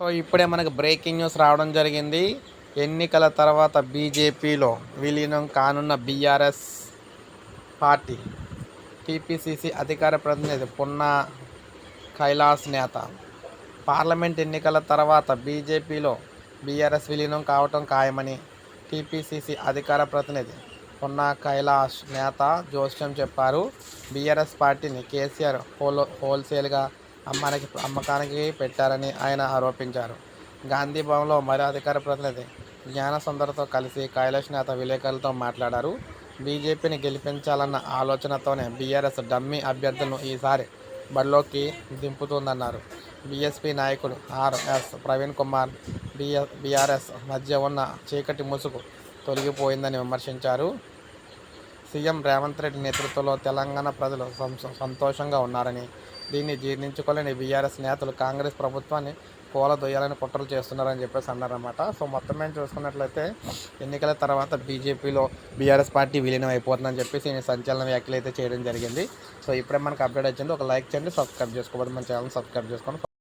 So ఇప్పుడే మనకు breaking news రావడం జరిగింది. ఎన్నికల తర్వాత బీజేపీలో విలీనం కానున్న బీఆర్ఎస్ పార్టీ టీపీసీసీ అధికార ప్రతినిధి పున్నా కైలాస్ నేత. పార్లమెంట్ ఎన్నికల తర్వాత బీజేపీలో బీఆర్ఎస్ విలీనం కావటం ఖాయమని టీపీసీసీ అధికార ప్రతినిధి పున్నా కైలాష్ నేత జోస్యం చెప్పారు. బీఆర్ఎస్ పార్టీని కేసీఆర్ హోల్ హోల్సేల్గా అమ్మానికి అమ్మకానికి పెట్టారని ఆయన ఆరోపించారు. గాంధీ భవన్లో మరో అధికార ప్రతినిధి జ్ఞాన సుందర్తో కలిసి కైలాష్ నేత విలేకరులతో మాట్లాడారు. బీజేపీని గెలిపించాలన్న ఆలోచనతోనే బీఆర్ఎస్ డమ్మీ అభ్యర్థులను ఈసారి బడిలోకి దింపుతుందన్నారు. బీఎస్పీ నాయకుడు ఆర్ఎస్ ప్రవీణ్ కుమార్ బిఎ బీఆర్ఎస్ మధ్య ఉన్న చీకటి ముసుగు తొలగిపోయిందని విమర్శించారు. సీఎం రేవంత్ రెడ్డి నేతృత్వంలో తెలంగాణ ప్రజలు సంతోషంగా ఉన్నారని దీన్ని జీర్ణించుకోలేని బీఆర్ఎస్ నేతలు కాంగ్రెస్ ప్రభుత్వాన్ని కూలదొయ్యాలని కుట్రలు చేస్తున్నారని చెప్పేసి అన్నారన్నమాట. సో మొత్తం మేము చూసుకున్నట్లయితే ఎన్నికల తర్వాత బీజేపీలో బీఆర్ఎస్ పార్టీ విలీనం అయిపోతుందని చెప్పేసి నేను సంచలన వ్యాఖ్యలు అయితే చేయడం జరిగింది. సో ఇప్పుడే మనకు అప్డేట్ వచ్చింది. ఒక లైక్ చేయండి సబ్స్క్రైబ్ చేసుకోవద్దు మన ఛానల్ సబ్స్క్రైబ్ చేసుకోండి